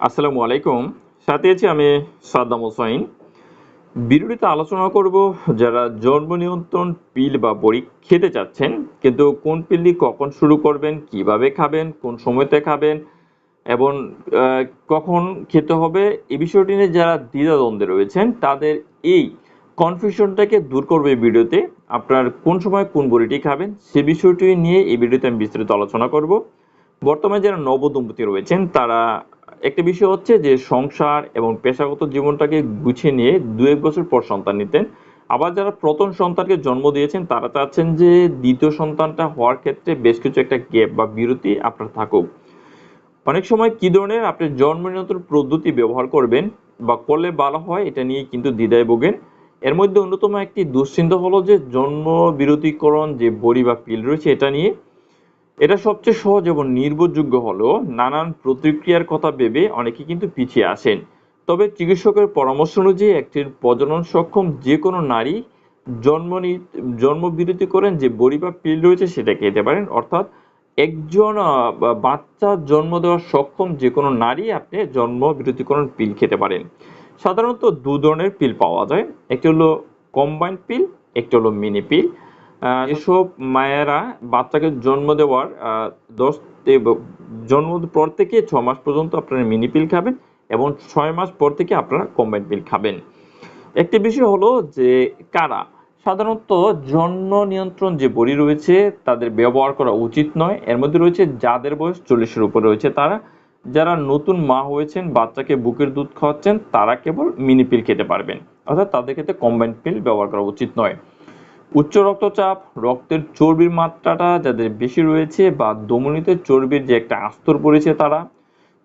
আসসালামু আলাইকুম। সাথে আছি আমি সাদ্দাম হোসাইন। ভিডিওটিতে আলোচনা করব যারা জন্ম নিয়ন্ত্রণ পিল বা বড়ি খেতে চাচ্ছেন, কিন্তু কোন পিলটি কখন শুরু করবেন, কীভাবে খাবেন, কোন সময়তে খাবেন, এবং কখন খেতে হবে এই বিষয়টি নিয়ে যারা দ্বিধাদ্বন্দ্বে রয়েছেন, তাদের এই কনফিউশনটাকে দূর করবে এই ভিডিওতে। আপনার কোন সময় কোন বড়িটি খাবেন, সে বিষয়টি নিয়ে এই ভিডিওতে আমি বিস্তারিত আলোচনা করব। বর্তমানে যারা নবদম্পতি রয়েছেন, তারা একটা বিষয় হচ্ছে যে সংসার এবং পেশাগত জীবনটাকে গুছিয়ে নিয়ে দু এক বছর পর সন্তান নিতেন। আবার যারা প্রথম সন্তানকে জন্ম দিয়েছেন, তারা চাচ্ছেন যে দ্বিতীয় সন্তানটা হওয়ার ক্ষেত্রে বেশ কিছু একটা গ্যাপ বা বিরতি আপনার থাকুক। অনেক সময় কি ধরনের আপনি জন্ম নিয়ন্ত্রণ পদ্ধতি ব্যবহার করবেন বা করলে ভালো হয়, এটা নিয়ে কিন্তু দ্বিধায় ভোগেন। এর মধ্যে অন্যতম একটি দুশ্চিন্তা হলো যে জন্ম বিরতিকরণ যে বড়ি বা পিল রয়েছে, এটা নিয়ে এটা সবচেয়ে সহজ এবং নির্ভরযোগ্য হলেও নানান প্রতিক্রিয়ার কথা ভেবে অনেকে কিন্তু পিছিয়ে আসেন। তবে চিকিৎসকের পরামর্শ অনুযায়ী একটি প্রজনন সক্ষম যে কোনো নারী জন্ম নি- জন্ম বিরতি করেন যে বড়ি বা পিল রয়েছে সেটা খেতে পারেন। অর্থাৎ একজন বাচ্চা জন্ম দেওয়ার সক্ষম যে কোনো নারী আপনি জন্ম বিরতিকরণ পিল খেতে পারেন। সাধারণত দু ধরনের পিল পাওয়া যায়। একটি হলো কম্বাইন্ড পিল, একটি হলো মিনি পিল। এসব মায়েরা বাচ্চাকে জন্ম দেওয়ার দশ জন্ম পর থেকে ছ মাস পর্যন্ত আপনারা মিনি পিল খাবেন এবং ছয় মাস পর থেকে আপনারা কম্বাইন্ড পিল খাবেন। একটি বিষয় হলো যে, কারা? সাধারণত জন্ম নিয়ন্ত্রণ যে বড়ি রয়েছে, তাদের ব্যবহার করা উচিত নয়। এর মধ্যে রয়েছে যাদের বয়স চল্লিশের উপরে রয়েছে তারা। যারা নতুন মা হয়েছেন, বাচ্চাকে বুকের দুধ খাওয়াচ্ছেন, তারা কেবল মিনি পিল খেতে পারবেন। অর্থাৎ তাদের ক্ষেত্রে কম্বাইন্ড পিল ব্যবহার করা উচিত নয়। উচ্চ রক্তচাপ, রক্তের চর্বির মাত্রাটা যাদের বেশি রয়েছে বা দমনিতে চর্বির যে একটা আস্তর পড়েছে তারা,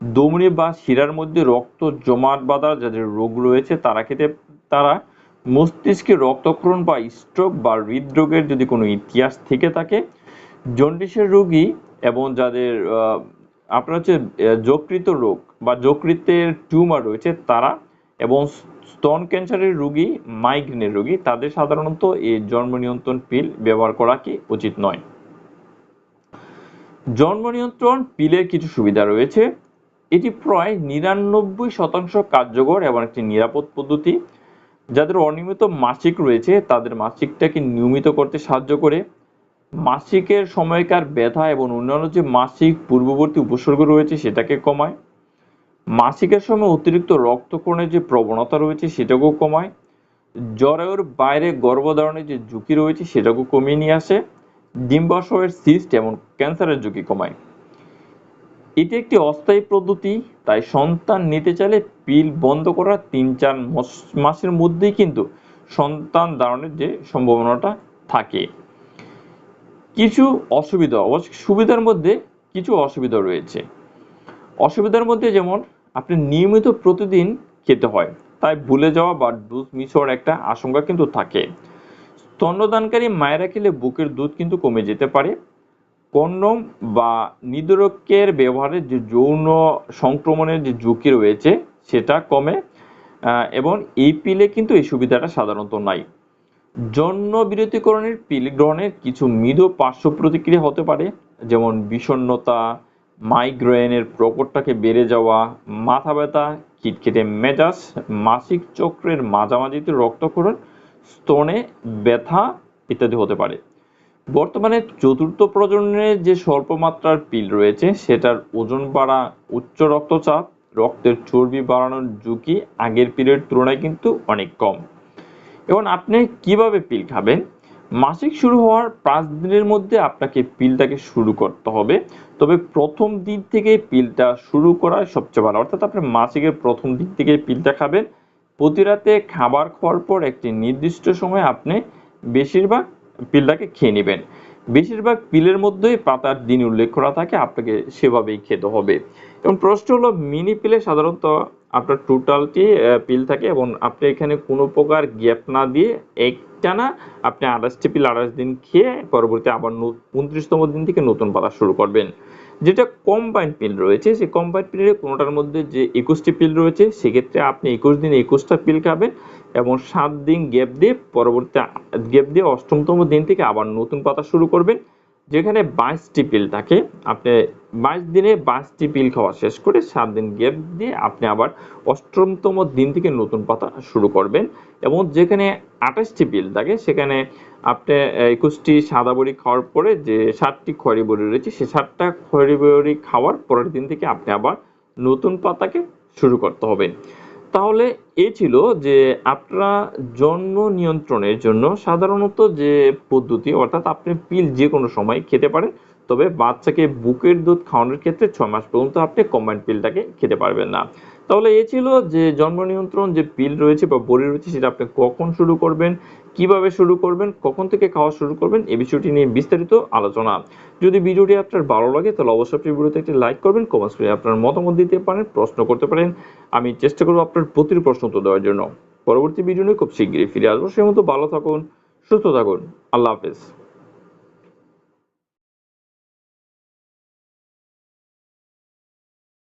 দমনি বা শিরার মধ্যে রক্ত জমাট বাঁধার যাদের রোগ রয়েছে তারা খেতে, তারা মস্তিষ্কে রক্তক্ষরণ বা স্ট্রোক বা হৃদরোগের যদি কোনো ইতিহাস থেকে থাকে, জন্ডিসের রোগী এবং যাদের আপনার হচ্ছে যকৃত রোগ বা যকৃতের টিউমার রয়েছে তারা এবং স্তন ক্যান্সারের রোগী, মাইগ্রেনের রোগী, তাদের সাধারণত এই জন্ম নিয়ন্ত্রণ পিল ব্যবহার করা কি উচিত নয়। জন্ম নিয়ন্ত্রণ পিলের কিছু সুবিধা রয়েছে। এটি প্রায় নিরানব্বই শতাংশ কার্যকর এবং একটি নিরাপদ পদ্ধতি। যাদের অনিয়মিত মাসিক রয়েছে, তাদের মাসিকটাকে নিয়মিত করতে সাহায্য করে। মাসিকের সময়কার ব্যথা এবং অন্যান্য যে মাসিক পূর্ববর্তী উপসর্গ রয়েছে, সেটাকে কমায়। মাসিকের সময় অতিরিক্ত রক্তক্ষরণের যে প্রবণতা রয়েছে সেটাকেও কমায়। জরায়ুর বাইরে গর্ভধারণের যে ঝুঁকি রয়েছে সেটাকেও কমিয়ে নিয়ে আসে। ডিম্বাশয়ের সিস্ট এবং ক্যান্সারের ঝুঁকি কমায়। এটি একটি অস্থায়ী পদ্ধতি, তাই সন্তান নিতে চাইলে পিল বন্ধ করার তিন চার মাস- মাসের মধ্যেই কিন্তু সন্তান ধারণের যে সম্ভাবনাটা থাকে। কিছু অসুবিধা অবশ্য সুবিধার মধ্যে কিছু অসুবিধা রয়েছে। অসুবিধার মধ্যে যেমন আপনি নিয়মিত প্রতিদিন খেতে হয়। তাই ভুলে যাওয়া বা দুধ মিস হওয়ার একটা আশঙ্কা কিন্তু থাকে। স্তন্যদানকারী মায়েরা খেলে বুকের দুধ কিন্তু কমে যেতে পারে। কন্ডম বা নির্ধারকের ব্যবহারের যে যৌন সংক্রমণের যে ঝুঁকি রয়েছে, সেটা কমে এবং এই পিলে কিন্তু এই সুবিধাটা সাধারণত নাই। জন্ম বিরতিকরণের পিল গ্রহণের কিছু মৃদু পার্শ্ব প্রতিক্রিয়া হতে পারে, যেমন বিষণ্ণতা মাইগ্রেনের প্রকটটাকে বেড়ে যাওয়া, মাথা ব্যথা, খিটখিটে মেজাজ, মাসিক চক্রের মাঝামাঝিতে রক্তক্ষরণ, স্তনে ব্যথা ইত্যাদি হতে পারে। বর্তমানে চতুর্থ প্রজন্মের যে স্বল্প মাত্রার পিল রয়েছে, সেটার ওজন বাড়া, উচ্চ রক্তচাপ, রক্তের চর্বি বাড়ানোর ঝুঁকি আগের পিলের তুলনায় কিন্তু অনেক কম। এবং আপনি কীভাবে পিল খাবেন? মাসিক শুরু হওয়ার পাঁচ দিনের মধ্যে আপনাকে পিলটাকে শুরু করতে হবে। তবে প্রথম দিন থেকে পিলটা শুরু করা সবচেয়ে ভালো। অর্থাৎ আপনি মাসিকের প্রথম দিন থেকে পিলটা খাবেন। প্রতি রাতে খাবার খাওয়ার পর একটি নির্দিষ্ট সময় আপনি বেশিরভাগ পিলটাকে খেয়ে নেবেন। বেশিরভাগ পিলের মধ্যেই পাতার দিন উল্লেখ করা থাকে, আপনাকে সেভাবেই খেতে হবে। এবং প্রশ্ন হলো, মিনি পিলে সাধারণত আপনার টোটালটি পিল থাকে এবং আপনি এখানে কোনো প্রকার গ্যাপ না দিয়ে একটানা আপনি আড়াইশ টেপিল আড়াইশ দিন খেয়ে পরবর্তী আবার উনত্রিশতম দিন থেকে নতুন পাতা শুরু করবেন। যেটা কম্বাইন্ড পিল রয়েছে, সেই কম্বাইন্ড পিলের কোনোটার মধ্যে যে একুশটি পিল রয়েছে, সেক্ষেত্রে আপনি একুশ দিন একুশটা পিল খাবেন এবং সাত দিন গ্যাপ দিয়ে পরবর্তী গ্যাপ দিয়ে অষ্টমতম দিন থেকে আবার নতুন পাতা শুরু করবেন। যেখানে বাইশটি পিল থাকে, আপনি বাইশ দিনে বাইশটি পিল খাওয়া শেষ করে সাত দিন গ্যাপ দিয়ে আপনি আবার অষ্টমতম দিন থেকে নতুন পাতা শুরু করবেন। এবং যেখানে আঠাশটি পিল থাকে, সেখানে আপনি একুশটি সাদা বড়ি খাওয়ার পরে যে ষাটটি খয়েরি বড়ি রয়েছে সেই ষাটটা খয়েরি বড়ি খাওয়ার পরের দিন থেকে আপনি আবার নতুন পাতাকে শুরু করতে হবে। তাহলে এ ছিল যে আপনারা জন্ম নিয়ন্ত্রণের জন্য সাধারণত যে পদ্ধতি, অর্থাৎ আপনি পিল যে কোনো সময় খেতে পারেন, তবে বাচ্চাকে বুকের দুধ খাওয়ানোর ক্ষেত্রে ছয় মাস পর্যন্ত আপনি কম্বাইন্ড পিলটাকে খেতে পারবেন না। তাহলে এ ছিল যে জন্ম নিয়ন্ত্রণ যে পিল রয়েছে বা বড়ি রয়েছে সেটা আপনি কখন শুরু করবেন, কীভাবে শুরু করবেন, কখন থেকে খাওয়া শুরু করবেন এই বিষয়টি নিয়ে বিস্তারিত আলোচনা। যদি ভিডিওটি আপনার ভালো লাগে তাহলে অবশ্যই আপনি ভিডিওতে একটি লাইক করবেন কমেন্টস করে আপনার মতামত দিতে পারেন, প্রশ্ন করতে পারেন। আমি চেষ্টা করব আপনার প্রতিটি প্রশ্ন উত্তর দেওয়ার জন্য। পরবর্তী ভিডিও নিয়ে খুব শীঘ্রই ফিরে আসব। সে মতো ভালো থাকুন, সুস্থ থাকুন। আল্লাহ হাফেজ।